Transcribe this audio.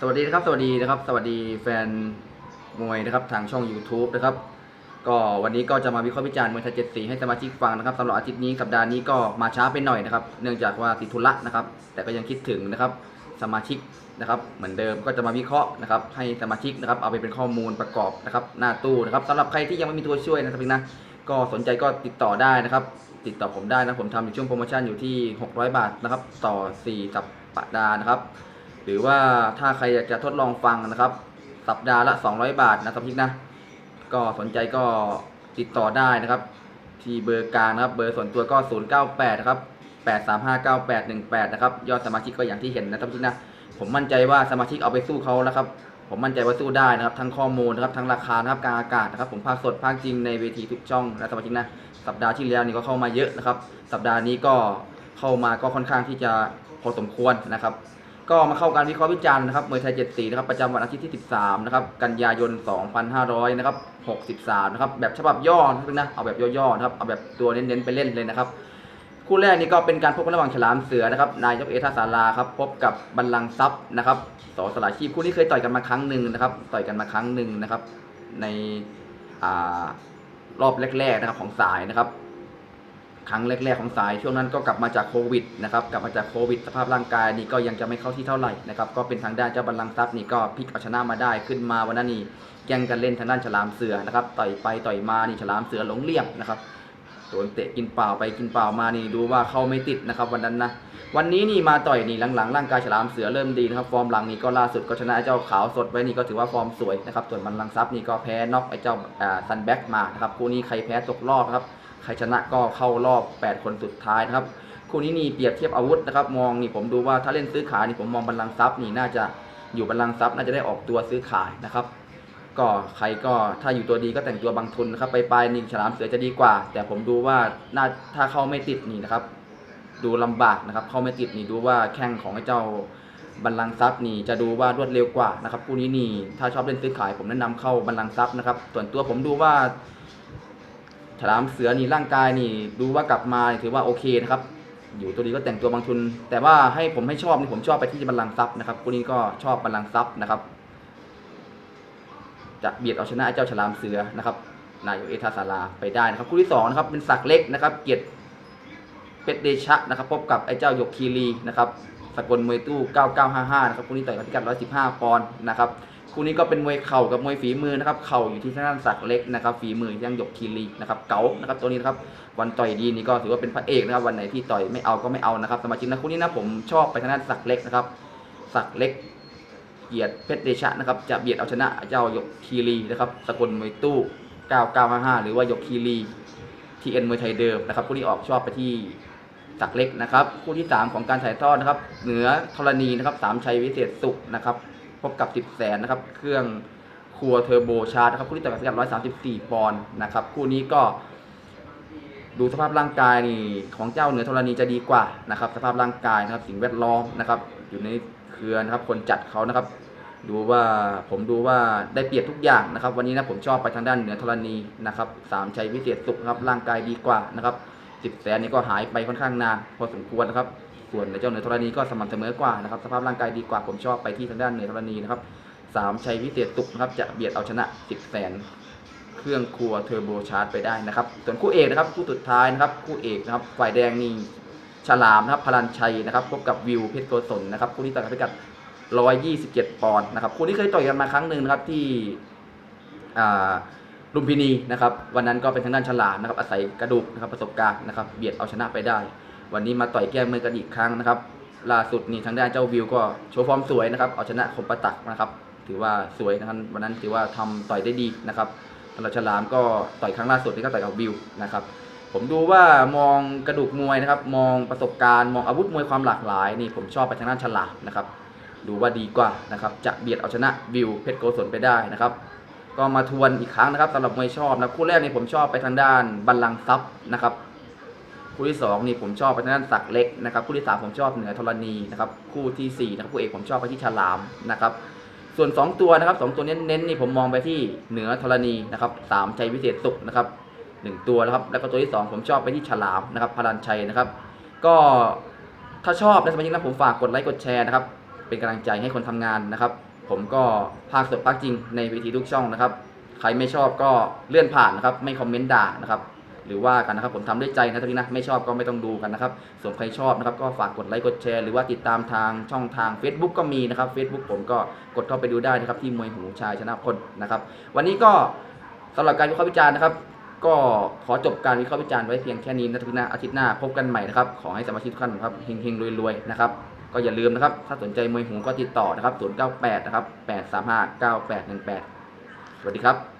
สวัสดีนะครับสวัสดีนะครับ สวัสดีแฟนมวยนะครับทางช่อง YouTube นะครับ ก็วันนี้ก็จะมาวิเคราะห์วิจารณ์มวยไทยเจ็ดสีให้สมาชิกฟังนะครับสำหรับอาทิตย์นี้สัปดาห์นี้ก็มาช้าไปหน่อยนะครับ เนื่องจากว่าติดธุระนะครับ แต่ก็ยังคิดถึงนะครับสมาชิกนะครับเหมือนเดิมก็จะมาวิเคราะห์นะครับให้สมาชิกนะครับเอาไปเป็นข้อมูลประกอบนะครับหน้าตู้นะครับสำหรับใครที่ยังไม่มีตัวช่วยนะครับพี่นะก็สนใจก็ติดต่อได้นะครับ ติดต่อผมได้นะผมทำอยู่ช่วงโปรโมชั่นอยู่ที่ 600 บาทนะครับต่อ 4 สัปดาห์นะครับ หรือว่าถ้าใครอยากจะทดลองฟังนะครับ สัปดาห์ละ 200 บาทนะสมาชิกนะ ก็สนใจก็ติดต่อได้นะครับ ที่เบอร์กางนะครับ เบอร์ส่วนตัวก็ 098นะครับ8359818นะครับ ยอดสมาชิกก็อย่างที่เห็นนะสมาชิกนะ ผมมั่นใจว่าสมาชิกเอาไปสู้เขาแล้วครับ ผมมั่นใจว่าสู้ได้นะครับ ทั้งข้อมูลนะครับ ทั้งราคานะครับ การอากาศนะครับ ผมภาคสดภาคจริงในเวทีทุกช่องนะสมาชิกนะ สัปดาห์ที่แล้วนี่ก็เข้ามาเยอะนะครับ สัปดาห์นี้ก็เข้ามาก็ค่อนข้างที่จะพอสมควรนะครับ ก็มาเข้าการวิเคราะห์วิจารณ์นะครับมวยไทย7สีนะครับประจำวันอาทิตย์ที่ 13นะครับกันยายน 2500นะครับ63นะครับแบบฉบับย่อนะครับนะเอาแบบย่อๆนะครับเอาแบบตัวเน้นๆไปเล่นเลยนะครับคู่แรกนี่ก็เป็นการพบกันระหว่างฉลามเสือนะครับนายกเอทาสาราครับพบกับบัลลังก์ทรัพย์นะครับสอสลาชีพคู่นี้เคยต่อยกันมาครั้งหนึ่งนะครับต่อยกันมาครั้งหนึ่งนะครับในอรอบแรกๆนะครับของสายนะครับ ครั้งแรกๆของสาย ช่วงนั้นก็กลับมาจากโควิดนะครับกลับมาจากโควิด สภาพร่างกายนี่ก็ยังจะไม่เข้าที่เท่าไหร่นะครับก็เป็นทางด้านเจ้าบัลลังก์ทรัพย์นี่ก็พลิกเอาชนะมาได้ขึ้นมาวันนั้นนี่แย่งกันเล่นทางด้านฉลามเสือนะครับต่อยไปต่อยมานี่ฉลามเสือหลงเลี่ยมนะครับโดนเตะกินเปล่าไปกินเปล่ามานี่ดูว่าเข้าไม่ติดนะครับวันนั้นนะวันนี้นี่มาต่อยนี่หลังๆร่างกายฉลามเสือเริ่มดีนะครับฟอร์มหลังนี่ก็ล่าสุดก็ชนะเจ้าขาวสดไว้นี่ก็ถือว่าฟอร์มสวยนะครับส่วนบัลลังก์ทรัพย์นี่ก็แพ้น็อกไอ้เจ้าซันแบ็กมานะครับคู่นี้ใครแพ้ตกรอบครับ ใครชนะก็เข้ารอบ 8 คนสุดท้ายนะครับ คู่นี้นี่เปรียบเทียบอาวุธนะครับ มองนี่ผมดูว่าถ้าเล่นซื้อขายนี่ผมมองบัลลังก์ทรัพย์นี่น่าจะอยู่บัลลังก์ทรัพย์น่าจะได้ออกตัวซื้อขายนะครับ ก็ใครก็ถ้าอยู่ตัวดีก็แต่งตัวบางทุนนะครับไปปลายนี่ฉลามเสือจะดีกว่า แต่ผมดูว่าน่าถ้าเข้าไม่ติดนี่นะครับ ดูลำบากนะครับ เข้าไม่ติดนี่ดูว่าแข้งของไอ้เจ้าบัลลังก์ทรัพย์นี่จะดูว่ารวดเร็วกว่านะครับคู่นี้นี่ถ้าชอบเล่นซื้อขายผมแนะนำเข้าบัลลังก์ทรัพย์นะครับส่วนตัวผมดูว่า ฉลามเสือนี่ร่างกายนี่ดูว่ากลับมาถือว่าโอเคนะครับ อยู่ตัวดีก็แต่งตัวบางทุน แต่ว่าให้ผมให้ชอบนี่ผมชอบไปที่บัลลังก์ทรัพย์นะครับคู่นี้ก็ชอบบัลลังก์ทรัพย์นะครับจะเบียดเอาชนะเจ้าฉลามเสือนะครับนายเอทาสาราไปได้นะครับคู่ที่สองนะครับเป็นศักเล็กนะครับ เกียรติเป็ดเดชะนะครับ พบกับไอ้เจ้ายกคีรีนะครับสกลมวยตู้ 9955 นะครับคู่นี้ต่อยกันพิกัด115 ปอนด์นะครับ คู่นี้ก็เป็นมวยเข่ากับมวยฝีมือนะครับ เข่าอยู่ที่ทางด้านศักเล็กนะครับ ฝีมือยังหยกคีรีนะครับเก๋านะครับตัวนี้นะครับวันต่อยดีนี่ก็ถือว่าเป็นพระเอกนะครับ วันไหนที่ต่อยไม่เอาก็ไม่เอานะครับสมาชิกนะคู่นี้นะผมชอบไปทางด้านศักเล็กนะครับศักเล็กเกียรติเพชรเดชะนะครับจะเบียดเอาชนะเจ้าหยกคีรีนะครับสกุลมวยตู้ 9955 หรือว่าหยกคีรีทีเอ็นมวยไทยเดิมนะครับคู่นี้ออกชอบไปที่สักเล็กนะครับคู่ที่ 3 ของการถ่ายทอดนะครับ เหนือธรณีนะครับสามชัยวิเศษสุขนะครับ พบกับ10แสนนะครับ เครื่องครัวเทอร์โบชาร์จนะครับคู่นี้ต่อยกันพิกัด134ปอนด์นะครับ คู่นี้ก็ ดูสภาพร่างกายนี่ของเจ้าเหนือธรณีจะดีกว่านะครับ สภาพร่างกายนะครับ สิ่งแวดล้อมนะครับ อยู่ในเครือนะครับ คนจัดเขานะครับ ดูว่าผมดูว่าได้เปรียบทุกอย่างนะครับ วันนี้นะผมชอบไปทางด้านเหนือธรณีนะครับสามชัยวิเศษสุขครับร่างกายดีกว่านะครับสิบแสนนี้ก็หายไปค่อนข้างนานพอสมควรนะครับ ส่วนในเจ้าเหนือธรณีก็สม่ำเสมอกว่านะครับ สภาพร่างกายดีกว่าผมชอบไปที่ทางด้านเหนือธรณีนะครับสามชัยวิเศษสุขนะครับจะเบียดเอาชนะสิบแสนเครื่องครัวเทอร์โบชาร์จไปได้นะครับ ส่วนคู่เอกนะครับคู่สุดท้ายนะครับคู่เอกนะครับฝ่ายแดงนี่ฉลามนะครับพลันชัยนะครับพบกับวิวเพชรโกศลนะครับคู่นี้ต่อยกันพิกัด 127 ปอนด์นะครับคู่นี้เคยต่อยกันมาครั้งหนึ่งนะครับที่ลุมพินีนะครับวันนั้นก็เป็นทางด้านฉลามนะครับอาศัยกระดูกนะครับประสบการณ์นะครับเบียดเอาชนะไปได้ วันนี้มาต่อยแก้มือกันอีกครั้งนะครับ ล่าสุดนี่ทางด้านเจ้าวิวก็โชว์ฟอร์มสวยนะครับ เอาชนะคมประตักนะครับ ถือว่าสวยนะครับ วันนั้นถือว่าทำต่อยได้ดีนะครับสำหรับฉลามก็ต่อยครั้งล่าสุดนี่ก็ต่อยกับวิวนะครับ ผมดูว่ามองกระดูกมวยนะครับ มองประสบการณ์มองอาวุธมวยความหลากหลายนี่ผมชอบไปทางด้านฉลามนะครับ ดูว่าดีกว่านะครับ จะเบียดเอาชนะวิวเพชรโกศลไปได้นะครับ ก็มาทวนอีกครั้งนะครับสำหรับมวยชอบนะคู่แรกนี่ผมชอบไปทางด้านบัลลังก์ทรัพย์นะครับ คู่ที่สองนี่ผมชอบไปทางด้านศักดิ์เล็กนะครับคู่ที่สามผมชอบเหนือธรณีนะครับคู่ที่สี่นะครับคู่เอกผมชอบไปที่ฉลามนะครับส่วน 2 ตัวนะครับสองตัวเน้นๆนี่ผมมองไปที่เหนือธรณีนะครับสามชัยวิเศษสุขนะครับหนึ่งตัวนะครับแล้วก็ตัวที่สองผมชอบไปที่ฉลามนะครับพลันชัยนะครับ ก็ถ้าชอบนะสมาชิกนะผมฝากกดไลค์กดแชร์นะครับเป็นกำลังใจให้คนทำงานนะครับ ผมก็ภาคสดภาคจริงในวิธีทุกช่องนะครับ ใครไม่ชอบก็เลื่อนผ่านนะครับ ไม่คอมเมนต์ด่านะครับ หรือว่ากันนะครับผมทำด้วยใจนะท่านพี่นะไม่ชอบก็ไม่ต้องดูกันนะครับส่วนใครชอบนะครับก็ฝากกดไลค์กดแชร์หรือว่าติดตามทางช่องทาง Facebook ก็มีนะครับ Facebook ผมก็กดเข้าไปดูได้นะครับที่มวยหูชายชนะพลนะครับ วันนี้ก็สำหรับการวิเคราะห์วิจารณ์นะครับก็ขอจบการวิเคราะห์วิจารณ์ไว้เพียงแค่นี้นะทุกท่านอาทิตย์หน้าพบกันใหม่นะครับ ขอให้สมาชิกทุกท่านนะครับเฮงๆรวยๆนะครับก็อย่าลืมนะครับ ถ้าสนใจมวยหูก็ติดต่อนะครับ 098 นะครับ 835 9818 สวัสดีครับ